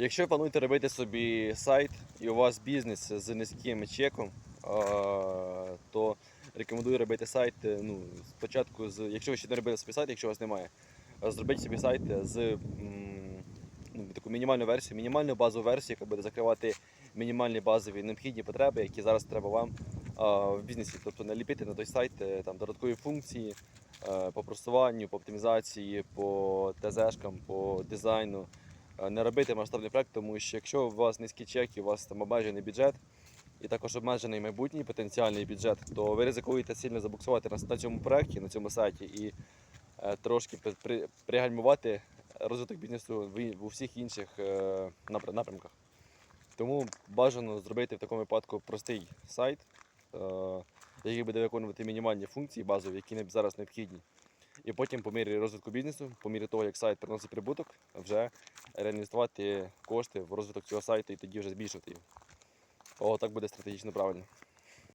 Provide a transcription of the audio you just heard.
Якщо плануєте робити собі сайт і у вас бізнес з низьким чеком, то рекомендую робити сайт. е, Ну, спочатку, з, якщо ви ще не робили собі сайт, якщо у вас немає, е, зробіть собі сайт з ну, таку мінімальну версію, мінімальну базову версію, яка буде закривати мінімальні базові необхідні потреби, які зараз треба вам в бізнесі. Тобто наліпити на той сайт е, там, додаткові функції по просуванню, по оптимізації, по ТЗшкам, по дизайну. Е, Не робити масштабний проект, тому що якщо у вас низький чек і у вас там обмежений бюджет, і також обмежений майбутній потенціальний бюджет, то ви ризикуєте сильно забуксувати на, на цьому проекті, на цьому сайті і е, трошки при, при, пригальмувати розвиток бізнесу в, і- в усіх інших е, напрямках. Тому бажано зробити в такому випадку простий сайт, е, який буде виконувати мінімальні функції базові, які зараз необхідні. І потім по мірі розвитку бізнесу, по мірі того, як сайт приносить прибуток, вже реінвестувати кошти в розвиток цього сайту і тоді вже збільшувати його. О, так буде стратегічно правильно.